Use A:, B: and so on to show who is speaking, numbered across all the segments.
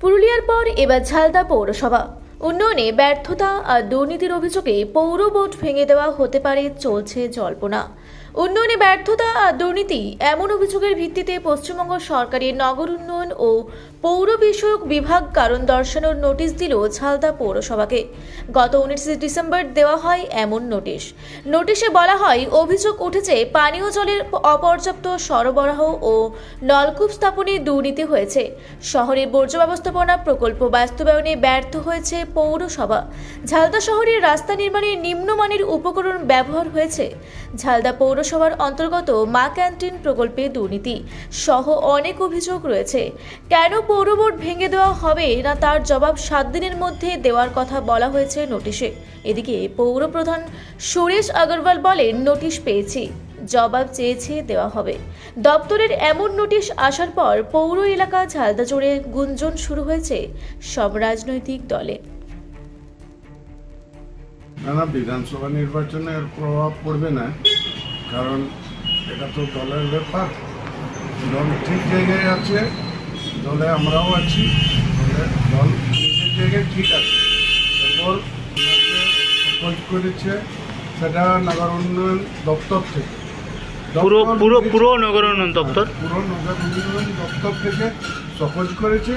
A: পুরুলিয়ার পর এবার ঝালদা পৌরসভা। উন্নয়নে ব্যর্থতা আর দুর্নীতির অভিযোগে পৌর বোর্ড ভেঙে দেওয়া হতে পারে, চলছে জল্পনা। উন্নয়নে ব্যর্থতা আর দুর্নীতি এমন অভিযোগের ভিত্তিতে পশ্চিমবঙ্গ সরকারের নগর উন্নয়ন ও পৌর বিষয়ক বিভাগ কারণ দর্শানোর নোটিশ দিল ঝালদা পৌরসভাকে। গত উনিশে ডিসেম্বর দেওয়া হয় এমন নোটিশ। নোটিশে বলা হয়, অভিযোগ উঠেছে, পানীয় জলের অপর্যাপ্ত সরবরাহ ও নলকূপ স্থাপনে দুর্নীতি হয়েছে। শহরে বর্জ্য ব্যবস্থাপনা প্রকল্প বাস্তবায়নে ব্যর্থ হয়েছে পৌরসভা। ঝালদা শহরের রাস্তা নির্মাণে নিম্নমানের উপকরণ ব্যবহার হয়েছে। ঝালদা পৌরসভার অন্তর্গত মা ক্যান্টিন প্রকল্পে দুর্নীতি সহ অনেক অভিযোগ রয়েছে। কেন পৌর বোর্ড ভেঙে দেওয়া হবে না তার জবাব সাত দিনের মধ্যে দেওয়ার কথা বলা হয়েছে নোটিশে। এদিকে পৌর প্রধান সুরেশ আগরওয়াল বলেন, নোটিশ পেয়েছি। জবাব চেয়েছে দেওয়া হবে। দপ্তরের এমন নোটিশ আসার পর পৌর এলাকা ঝালদা জুড়ে গুঞ্জন শুরু হয়েছে সব রাজনৈতিক দলে।
B: না বিধানসভা নির্বাচনে এর প্রভাব পড়বে না। কারণ এটা তো দলের ব্যাপার। দল ঠিক জায়গায় আছে দলে আমরাও আছি দলে দল নিজের জায়গায় ঠিক আছে। এরপর খোঁজ করেছে সেটা নগর উন্নয়ন দপ্তর থেকে।
C: পুরো পুরো পুরো নগর উন্নয়ন দপ্তর?
B: পুরো নগর উন্নয়ন দপ্তর থেকে সকোজ করেছে।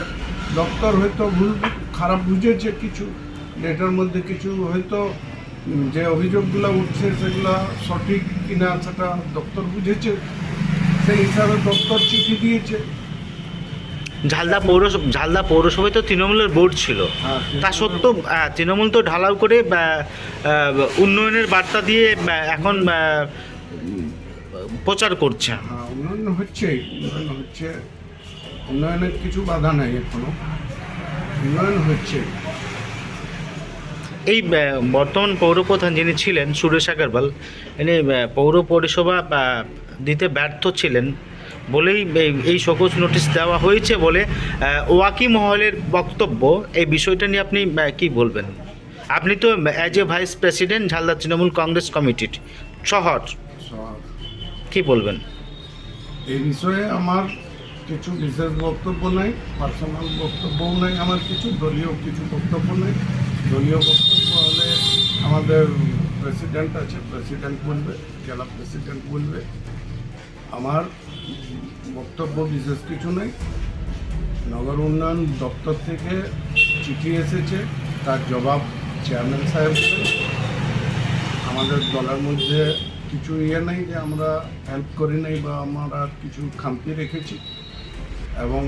B: দপ্তর হয়তো ভুল খারাপ বুঝেছে কিছু এটার মধ্যে কিছু হয়তো যে অভিযোগগুলো উঠছে সেগুলো সঠিক কিনা সেটা দপ্তর বুঝেছে সেই হিসাবে দপ্তর চিঠি দিয়েছে।
C: ঝালদা পৌরসভা ঝালদা পৌরসভায় তো তৃণমূলের বোর্ড ছিল।
B: হ্যাঁ,
C: তা সত্ত্বেও তৃণমূল তো ঢালাও করে উন্নয়নের বার্তা দিয়ে এখন প্রচার করছে।
B: হ্যাঁ উন্নয়ন হচ্ছে উন্নয়ন হচ্ছে। উন্নয়নের কিছু বাধা নাই এখনও। উন্নয়ন হচ্ছে।
C: এই বর্তমান পৌরপ্রধান যিনি ছিলেন, সুরেশ আগরওয়াল, ইনি পৌর পরিষেবা দিতে ব্যর্থ ছিলেন বলেই এই- সকোজ নোটিশ দেওয়া হয়েছে বলে ওয়াকি মহলের বক্তব্য। এই বিষয়টা নিয়ে আপনি কি বলবেন? আপনি তো as a vice president Jhalda Trinamool Congress কমিটির শহর। কি বলবেন?
B: এই বিষয়ে আমার কিছু বিশেষ বক্তব্য নাই পার্সোনাল বক্তব্যও নাই, আমার কিছু দলীয় কিছু বক্তব্য নেই। দলীয় বক্তব্য হলে আমাদের প্রেসিডেন্ট আছে প্রেসিডেন্ট বলবে, জেলা প্রেসিডেন্ট বলবে। আমার বক্তব্য বিশেষ কিছু নেই। নগর উন্নয়ন দপ্তর থেকে চিঠি এসেছে, তার জবাব চেয়ারম্যান সাহেব আমাদের দলের মধ্যে কিছু ইয়ে নেই যে আমরা হেল্প করি নাই বা আমরা কিছু খামতি রেখেছি। এবং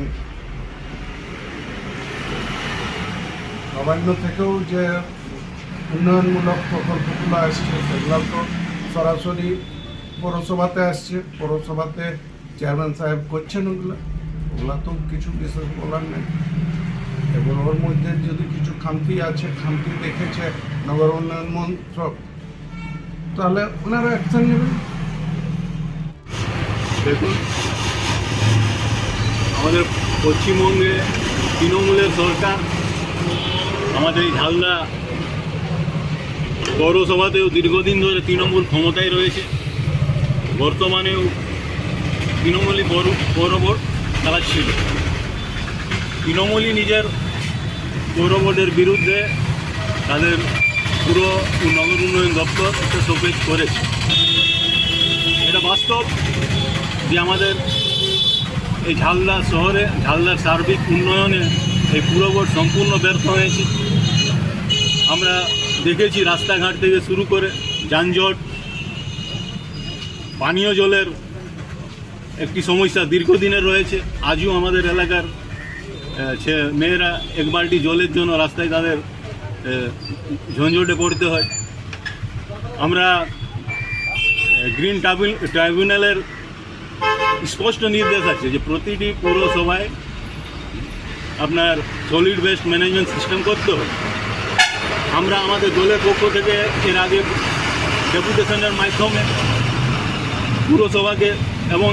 B: নবান্ন থেকেও যে উন্নয়নমূলক প্রকল্পগুলো আসছে সেগুলো তো সরাসরি পৌরসভাতে আসছে। পৌরসভাতে চেয়ারম্যান সাহেব করছেন ওগুলো। ওগুলো তো কিছু বিশেষ বলার নেই। এবং ওর মধ্যে যদি কিছু খামতি আছে, খামতি দেখেছে নগর উন্নয়ন মন্ত্রক, তাহলে ওনারা অ্যাকশন নেবেন।
D: দেখুন, আমাদের পশ্চিমবঙ্গে তৃণমূলের সরকার আমাদের এই ঝালদা পৌরসভাতেও দীর্ঘদিন ধরে তৃণমূল ক্ষমতায় রয়েছে। বর্তমানেও তৃণমূলই পৌর পৌর বোর্ড চালাচ্ছিল তৃণমূলই নিজের পৌর বোর্ডের বিরুদ্ধে তাদের পুরো নগর উন্নয়ন দপ্তর একটা শোকেজ করেছে। এটা বাস্তব যে আমাদের এই ঝালদা শহরে, ঝালদার সার্বিক উন্নয়নে এই পুরো সম্পূর্ণ ব্যর্থ হয়েছে আমরা দেখেছি রাস্তাঘাট থেকে শুরু করে যানজট, পানীয় জলের একটি সমস্যা দীর্ঘদিনের রয়েছে। আজও আমাদের এলাকার ছে- মেয়েরা এক বালতি জলের জন্য রাস্তায় তাদের ঝঞ্ঝটে পড়তে হয়। আমরা গ্রিন ট্রাইব্যুনালের স্পষ্ট নির্দেশ আছে যে প্রতিটি পৌরসভায় আপনার সলিড ওয়েস্ট ম্যানেজমেন্ট সিস্টেম করতে আমরা আমাদের দলের পক্ষ থেকে এর আগে ডেপুটেশনের মাধ্যমে পুরসভাকে এবং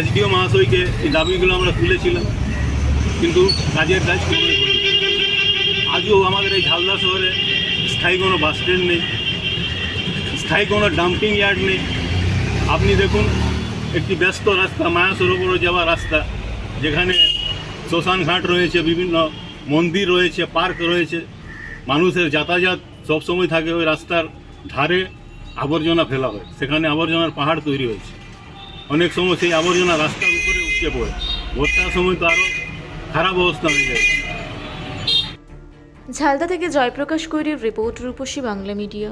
D: এসডিও মহাশয়কে এই দাবিগুলো আমরা তুলেছিলাম, কিন্তু কাজের কাজ হয়নি। আজও আমাদের এই ঝালদা শহরে স্থায়ী কোনো বাস স্ট্যান্ড নেই, স্থায়ী কোনো ডাম্পিং ইয়ার্ড নেই আপনি দেখুন, একটি ব্যস্ত রাস্তা মায়া সরোবরে যাওয়া রাস্তা, যেখানে শ্মশান ঘাট রয়েছে, বিভিন্ন মন্দির রয়েছে, পার্ক রয়েছে। মানুষের যাতায়াত সবসময় থাকে ওই রাস্তার ধারে আবর্জনা ফেলা হয়। সেখানে আবর্জনার পাহাড় তৈরি হয়েছে। অনেক সময় সেই আবর্জনা রাস্তার উপরে উঠে পড়ে। বর্ষার সময় তো আরও খারাপ অবস্থা হয়ে যায়।
A: ঝালদা থেকে জয়প্রকাশ কৈরির রিপোর্ট রূপসী বাংলা মিডিয়া।